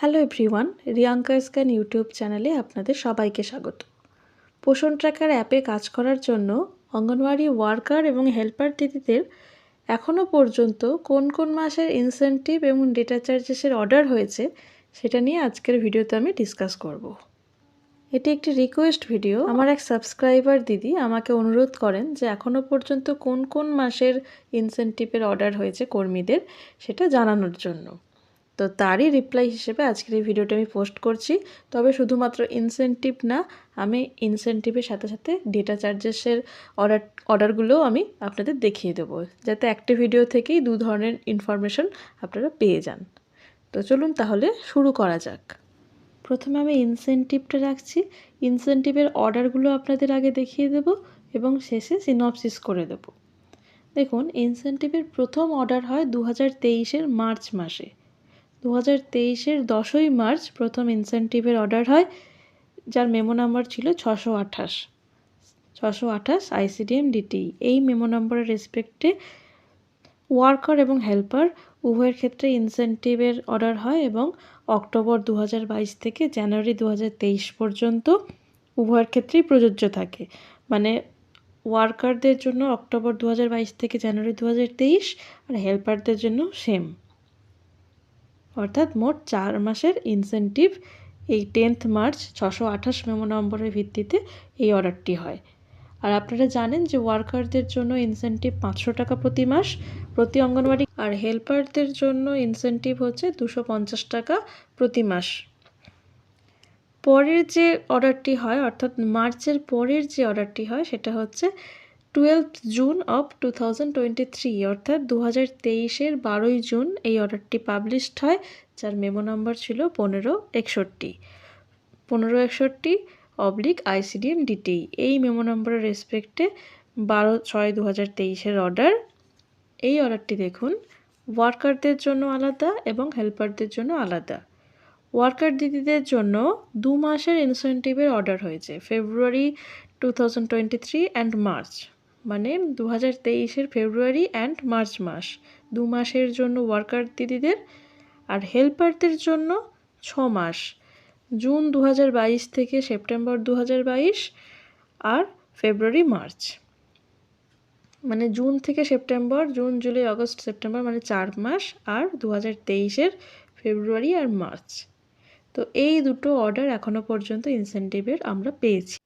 Hello everyone, Riyanka scan YouTube চ্যানেলে আপনাদের সবাইকে স্বাগত। পোষণ ট্র্যাকার অ্যাপে কাজ করার জন্য অঙ্গনওয়াড়ি ওয়ার্কার এবং হেল্পার দিদিদের এখনও পর্যন্ত কোন কোন মাসের ইনসেন্টিভ এবং ডেটা চার্জেসের অর্ডার হয়েছে সেটা নিয়ে আজকের ভিডিওতে আমি ডিসকাস করব। এটি একটি রিকোয়েস্ট ভিডিও আমার এক সাবস্ক্রাইবার দিদি আমাকে অনুরোধ করেন যে এখনও পর্যন্ত কোন কোন মাসের ইনসেন্টিভের অর্ডার হয়েছে কর্মীদের সেটা জানানোর জন্য। তো তারই রিপ্লাই হিসেবে আজকের এই ভিডিওটা আমি পোস্ট করছি। তবে শুধুমাত্র ইনসেন্টিভ না, আমি ইনসেন্টিভের সাথে সাথে ডেটা চার্জেসের অর্ডার অর্ডারগুলোও আমি আপনাদের দেখিয়ে দেবো, যাতে একটা ভিডিও থেকেই দু ধরনের ইনফরমেশন আপনারা পেয়ে যান। তো চলুন তাহলে শুরু করা যাক। প্রথমে আমি ইনসেন্টিভটা রাখছি। ইনসেন্টিভের অর্ডারগুলো আপনাদের আগে দেখিয়ে দেব এবং শেষে সিনপসিস করে দেব। দেখুন ইনসেন্টিভের প্রথম অর্ডার হয় দু হাজার মার্চ মাসে। দু হাজার তেইশের দশই মার্চ প্রথম ইনসেন্টিভের অর্ডার হয়, যার মেমো নাম্বার ছিল ছশো আঠাশ। ছশো আঠাশ আইসিডিএম ডিটি এই মেমো নাম্বারের রেসপেক্টে ওয়ার্কার এবং হেল্পার উভয়ের ক্ষেত্রে ইনসেন্টিভের অর্ডার হয় এবং অক্টোবর দু থেকে জানুয়ারি দু পর্যন্ত উভয়ের ক্ষেত্রেই প্রযোজ্য থাকে। মানে ওয়ার্কারদের জন্য অক্টোবর দু থেকে জানুয়ারি দু আর হেল্পারদের জন্য সেম অর্থাৎ মোট চার মাসের ইনসেন্টিভ এই টেন্থ মার্চ ছশো আঠাশ মেমো নম্বরের ভিত্তিতে এই অর্ডারটি হয়। আর আপনারা জানেন যে ওয়ার্কারদের জন্য ইনসেন্টিভ পাঁচশো টাকা প্রতি মাস, প্রতি অঙ্গনওয়াড়ি আর হেল্পারদের জন্য ইনসেন্টিভ হচ্ছে দুশো পঞ্চাশ টাকা প্রতি মাস। পরের যে অর্ডারটি হয়, অর্থাৎ মার্চের পরের যে অর্ডারটি হয়, সেটা হচ্ছে twelve June of two thousand twenty three অর্থাৎ দু হাজার তেইশের বারোই জুন এই অর্ডারটি পাবলিশড হয়, যার মেমো নাম্বার ছিল পনেরো একষট্টি। পনেরো একষট্টি অবলিক আইসিডিএম ডিটি এই মেমো নাম্বারের রেসপেক্টে বারো ছয় দু হাজার তেইশের অর্ডার এই অর্ডারটি দেখুন ওয়ার্কারদের জন্য আলাদা এবং হেল্পারদের জন্য আলাদা। ওয়ার্কার দিদিদের জন্য দু মাসের ইনসেন্টিভের অর্ডার হয়েছে February two thousand twenty three and March মানে দু হাজার তেইশের ফেব্রুয়ারি অ্যান্ড মার্চ মাস। দু মাসের জন্য ওয়ার্কার দিদিদের আর হেল্পারদের জন্য ছ মাস। জুন দু হাজার বাইশ থেকে সেপ্টেম্বর দু হাজার বাইশ আর ফেব্রুয়ারি মার্চ। মানে জুন থেকে September, June, July, August, September মানে চার মাস আর দু হাজার তেইশের ফেব্রুয়ারি আর মার্চ। তো এই দুটো অর্ডার এখনও পর্যন্ত ইনসেন্টিভের আমরা পেয়েছি।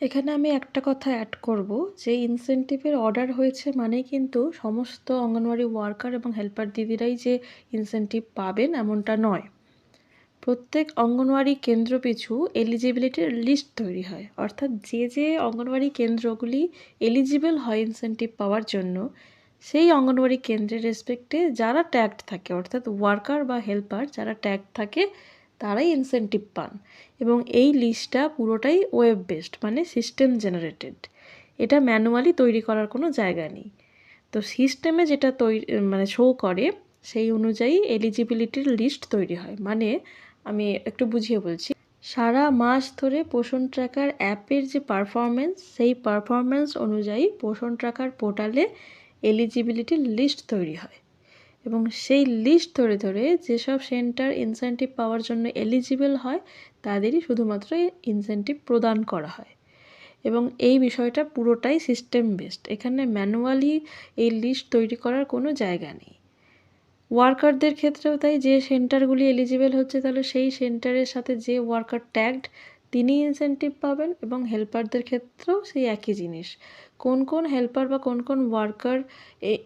এখানে আমি একটা কথা অ্যাড করব যে ইনসেন্টিভের অর্ডার হয়েছে মানে কিন্তু সমস্ত অঙ্গনওয়াড়ি ওয়ার্কার এবং হেল্পার দিদিরাই যে ইনসেন্টিভ পাবেন এমনটা নয়। প্রত্যেক অঙ্গনওয়াড়ি কেন্দ্র পিছু এলিজিবিলিটির লিস্ট তৈরি হয়। অর্থাৎ যে যে অঙ্গনওয়াড়ি কেন্দ্রগুলি এলিজিবল হয় ইনসেন্টিভ পাওয়ার জন্য, সেই অঙ্গনওয়াড়ি কেন্দ্রের রেসপেক্টে যারা ট্যাগড থাকে, অর্থাৎ ওয়ার্কার বা হেল্পার যারা ট্যাগ থাকে তারাই ইনসেন্টিভ পান। এবং এই লিস্টটা পুরোটাই ওয়েব বেসড মানে সিস্টেম জেনারেটেড এটা ম্যানুয়ালি তৈরি করার কোনো জায়গা নেই। তো সিস্টেমে যেটা তৈরি মানে শো করে, সেই অনুযায়ী এলিজিবিলিটির লিস্ট তৈরি হয়। মানে আমি একটু বুঝিয়ে বলছি, সারা মাস ধরে পোষণ ট্র্যাকার অ্যাপের যে পারফরমেন্স সেই পারফরমেন্স অনুযায়ী পোষণ ট্র্যাকার পোর্টালে এলিজিবিলিটির লিস্ট তৈরি হয়। এবং সেই লিস্ট ধরে ধরে যেসব সেন্টার ইনসেন্টিভ পাওয়ার জন্য এলিজিবল হয়, তাদেরই শুধুমাত্র ইনসেন্টিভ প্রদান করা হয়। এবং এই বিষয়টা পুরোটাই সিস্টেম বেসড এখানে ম্যানুয়ালি এই লিস্ট তৈরি করার কোনো জায়গা নেই। ওয়ার্কারদের ক্ষেত্রেও তাই যে সেন্টারগুলি এলিজিবল হচ্ছে, তাহলে সেই সেন্টারের সাথে যে ওয়ার্কার ট্যাগড তিনি ইনসেন্টিভ পাবেন এবং হেল্পারদের ক্ষেত্রেও সেই একই জিনিস। কোন কোন হেল্পার বা কোন কোন ওয়ার্কার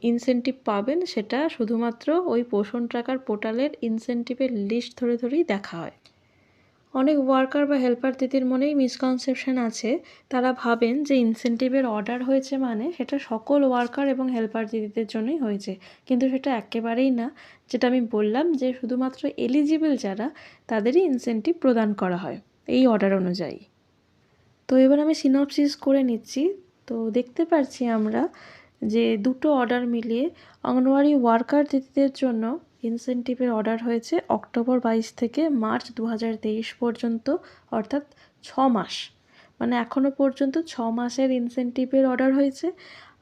ইনসেন্টিভ পাবেন সেটা শুধুমাত্র ওই পোষণ ট্রাকার পোর্টালের ইনসেন্টিভের লিস্ট ধরে ধরেই দেখা হয়। অনেক ওয়ার্কার বা হেল্পার দিদির মনেই মিসকনসেপশন আছে। তারা ভাবেন যে ইনসেন্টিভের অর্ডার হয়েছে মানে সেটা সকল ওয়ার্কার এবং হেল্পার দিদিদের জন্যই হয়েছে। কিন্তু সেটা একেবারেই না। যেটা আমি বললাম যে শুধুমাত্র এলিজিবল যারা, তাদেরই ইনসেন্টিভ প্রদান করা হয়। এই অর্ডার অনুযায়ী। তো এবার আমি সিনপসিস করে নিচ্ছি। তো দেখতে পাচ্ছি আমরা যে দুটো অর্ডার মিলিয়ে অঙ্গনওয়াড়ি ওয়ার্কার দিদিদের জন্য ইনসেন্টিভের অর্ডার হয়েছে অক্টোবর বাইশ থেকে মার্চ দু হাজার তেইশ পর্যন্ত, অর্থাৎ ছ মাস। মানে এখনও পর্যন্ত ছ মাসের ইনসেন্টিভের অর্ডার হয়েছে।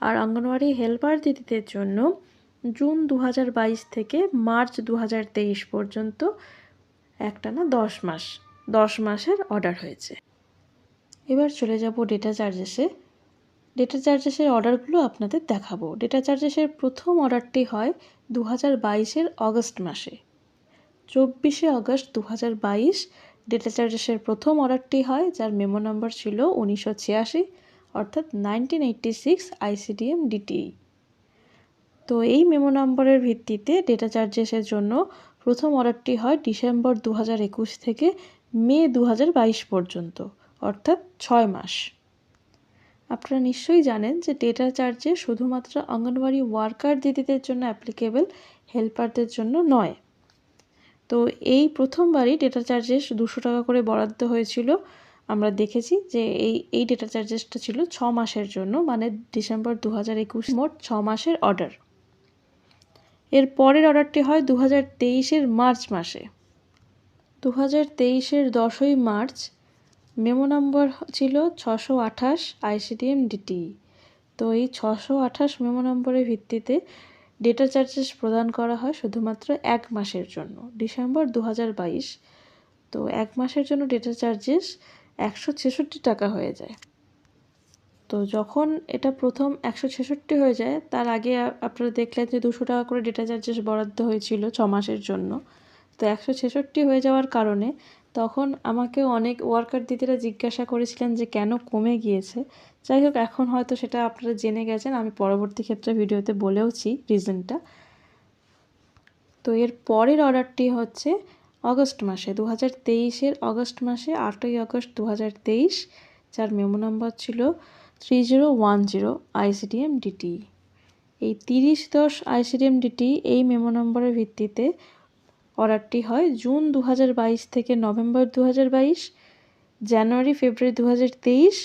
আর অঙ্গনওয়াড়ি হেল্পার দিদিদের জন্য জুন দু হাজার বাইশ থেকে মার্চ দু হাজার তেইশ পর্যন্ত একটা না দশ মাস। দশ মাসের অর্ডার হয়েছে। এবার চলে যাব ডেটা চার্জেসে ডেটা চার্জেসের অর্ডারগুলো আপনাদের দেখাবো। ডেটা চার্জেসের প্রথম অর্ডারটি হয় দু হাজার বাইশের অগস্ট মাসে। চব্বিশে আগস্ট দু হাজার বাইশ ডেটা চার্জেসের প্রথম অর্ডারটি হয়, যার মেমো নম্বর ছিল উনিশশো ছিয়াশি, অর্থাৎ nineteen eighty six ICDM DTE তো এই মেমো নম্বরের ভিত্তিতে ডেটা চার্জেসের জন্য প্রথম অর্ডারটি হয় ডিসেম্বর দু হাজার একুশ থেকে মে দু হাজার বাইশ পর্যন্ত, অর্থাৎ ছয় মাস। আপনারা নিশ্চয়ই জানেন যে ডেটা চার্জে শুধুমাত্র অঙ্গনওয়াড়ি ওয়ার্কার দিদিদের জন্য অ্যাপ্লিকেবল হেল্পারদের জন্য নয়। তো এই প্রথমবারই ডেটা চার্জেস দুশো টাকা করে বরাদ্দ হয়েছিল। আমরা দেখেছি যে এই এই ডেটা চার্জেসটা ছিল ছ মাসের জন্য মানে ডিসেম্বর দু হাজার একুশ মোট ছ মাসের অর্ডার এর পরের অর্ডারটি হয় দু হাজার তেইশের মার্চ মাসে। দু হাজার তেইশের দশই মার্চ মেমো নম্বর ছিল ছশো আঠাশ আইসিডিএম ডিটি। তো এই ছশো আঠাশ মেমো নম্বরের ভিত্তিতে ডেটা চার্জেস প্রদান করা হয় শুধুমাত্র এক মাসের জন্য, ডিসেম্বর দু হাজার বাইশ। তো এক মাসের জন্য ডেটা চার্জেস একশো ছেষট্টি টাকা হয়ে যায়। তো যখন এটা প্রথম একশো ছেষট্টি হয়ে যায়, তার আগে আপনারা দেখলেন যে দুশো টাকা করে ডেটা চার্জেস বরাদ্দ হয়েছিল ছ মাসের জন্য। তো একশো ছেষট্টি হয়ে যাওয়ার কারণে তখন আমাকেও অনেক ওয়ার্কার দিদিরা জিজ্ঞাসা করেছিলেন যে কেন কমে গিয়েছে। যাই হোক, এখন হয়তো সেটা আপনারা জেনে গেছেন, আমি পরবর্তী ক্ষেত্রে ভিডিওতে বলেওছি রিজনটা তো এর পরের অর্ডারটি হচ্ছে অগস্ট মাসে দু হাজার তেইশের অগস্ট মাসে, আটই আগস্ট দু হাজার তেইশ, যার মেমো নাম্বার ছিল three zero one zero ICDM DT এই তিরিশ দশ আইসিডিএম ডিটি এই মেমো নম্বরের ভিত্তিতে অর্ডারটি হয় জুন দু হাজার বাইশ থেকে নভেম্বর দু হাজার বাইশ, জানুয়ারি, ফেব্রুয়ারি দু হাজার তেইশ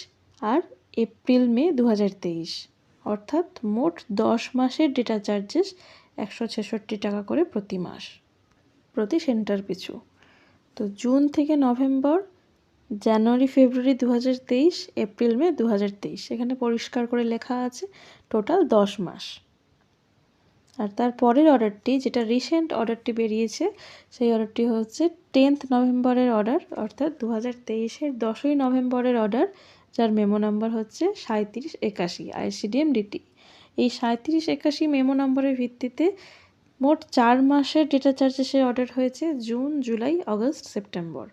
আর এপ্রিল, মে দু হাজার তেইশ। অর্থাৎ মোট দশ মাসের ডেটা চার্জেস একশো ছেষট্টি টাকা করে প্রতি মাস, প্রতি সেন্টার পিছু। তো জুন থেকে নভেম্বর, জানুয়ারি, ফেব্রুয়ারি দু হাজার তেইশ, এপ্রিল, মে দু হাজার তেইশ। এখানে পরিষ্কার করে লেখা আছে, টোটাল দশ মাস। আর তার পরের অর্ডারটি, যেটা রিসেন্ট অর্ডারটি বেরিয়েছে, সেই অর্ডারটি হচ্ছে টেন্থ নভেম্বরের অর্ডার, অর্থাৎ দু হাজার তেইশের দশই নভেম্বরের অর্ডার, যার মেমো নাম্বার হচ্ছে সাঁত্রিশ একাশি আইসিডিএম ডিটি এই সাঁত্রিশ একাশি মেমো নম্বরের ভিত্তিতে মোট চার মাসের ডেটা চার্জেসের অর্ডার হয়েছে জুন জুলাই অগস্ট সেপ্টেম্বর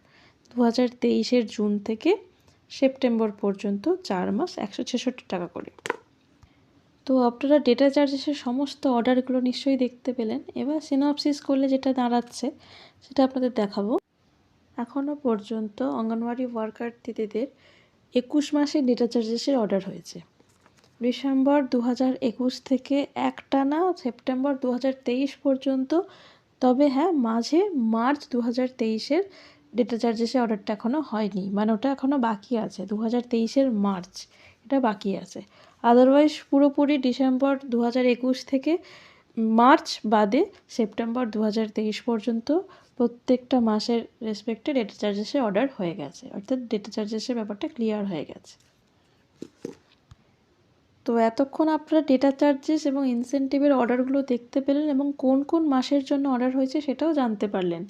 দু হাজার তেইশের জুন থেকে সেপ্টেম্বর পর্যন্ত চার মাস একশো ছেষট্টি টাকা করে। তো আপনারা ডেটা চার্জেসের সমস্ত অর্ডারগুলো নিশ্চয়ই দেখতে পেলেন। এবার সিনপসিস করলে যেটা দাঁড়াচ্ছে, সেটা আপনাদের দেখাবো। এখনও পর্যন্ত অঙ্গনওয়াড়ি ওয়ার্কার দিদিদের একুশ মাসের ডেটা চার্জেসের অর্ডার হয়েছে। ডিসেম্বর দু একুশ থেকে একটানা, সেপ্টেম্বর দু তেইশ পর্যন্ত, তবে হ্যাঁ মাঝে মার্চ দু হাজার তেইশের ডেটা চার্জেসের অর্ডারটা এখনও হয়নি। মানে ওটা এখনও বাকি আছে দু হাজার তেইশের মার্চ, এটা বাকি আছে। আদারওয়াইজ পুরোপুরি ডিসেম্বর দু একুশ থেকে মার্চ বাদে সেপ্টেম্বর দু হাজার তেইশ পর্যন্ত প্রত্যেকটা মাসের রেসপেক্টে ডেটা চার্জেসের অর্ডার হয়ে গেছে। অর্থাৎ ডেটা চার্জেসের ব্যাপারটা ক্লিয়ার হয়ে গেছে। তো এতক্ষণ আপনারা ডেটা চার্জেস এবং ইনসেন্টিভের অর্ডারগুলো দেখতে পেলেন এবং কোন কোন মাসের জন্য অর্ডার হয়েছে সেটাও জানতে পারলেন।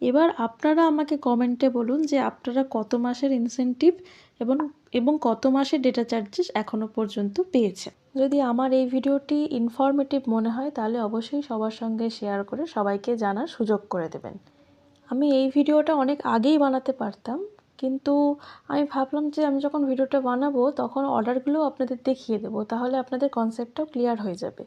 এবার আপনারা আমাকে কমেন্টে বলুন যে আপনারা কত মাসের ইনসেন্টিভ এবং এবং কত মাসের ডেটা চার্জেস এখনও পর্যন্ত পেয়েছে। যদি আমার এই ভিডিওটি ইনফরমেটিভ মনে হয়, তাহলে অবশ্যই সবার সঙ্গে শেয়ার করে সবাইকে জানার সুযোগ করে দেবেন। আমি এই ভিডিওটা অনেক আগেই বানাতে পারতাম, কিন্তু আমি ভাবলাম যে আমি যখন ভিডিওটা বানাবো, তখন অর্ডারগুলোও আপনাদের দেখিয়ে দেবো, তাহলে আপনাদের কনসেপ্টটাও ক্লিয়ার হয়ে যাবে।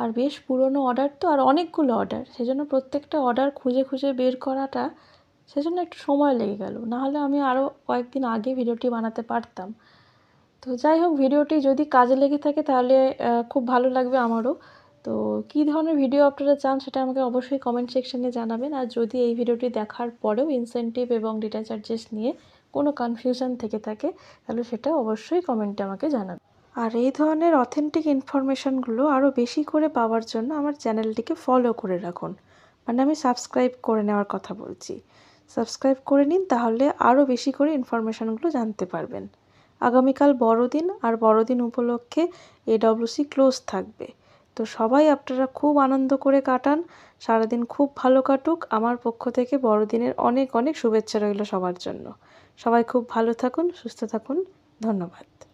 আর বেশ পুরনো অর্ডার তো, আর অনেকগুলো অর্ডার সেজন্য প্রত্যেকটা অর্ডার খুঁজে খুঁজে বের করাটা সেজন্য একটু সময় লেগে গেল। নাহলে আমি আরও কয়েকদিন আগে ভিডিওটি বানাতে পারতাম। তো যাই হোক, ভিডিওটি যদি কাজে লেগে থাকে তাহলে খুব ভালো লাগবে আমারও। তো কী ধরনের ভিডিও আপনারা চান সেটা আমাকে অবশ্যই কমেন্ট সেকশানে জানাবেন। আর যদি এই ভিডিওটি দেখার পরেও ইনসেন্টিভ এবং ডেটা চার্জেস নিয়ে কোনো কনফিউশন থেকে থাকে, তাহলে সেটা অবশ্যই কমেন্টে আমাকে জানাবেন। আর এই ধরনের অথেন্টিক ইনফরমেশানগুলো আরও বেশি করে পাওয়ার জন্য আমার চ্যানেলটিকে ফলো করে রাখুন। মানে আমি সাবস্ক্রাইব করে নেওয়ার কথা বলছি। সাবস্ক্রাইব করে নিন, তাহলে আরও বেশি করে ইনফরমেশানগুলো জানতে পারবেন। আগামীকাল বড়দিন, আর বড়দিন উপলক্ষে এডব্লিউসি ক্লোজ থাকবে। তো সবাই আপনারা খুব আনন্দ করে কাটান। সারাদিন খুব ভালো কাটুক। আমার পক্ষ থেকে বড়দিনের অনেক অনেক শুভেচ্ছা রইল সবার জন্য। সবাই খুব ভালো থাকুন, সুস্থ থাকুন। ধন্যবাদ।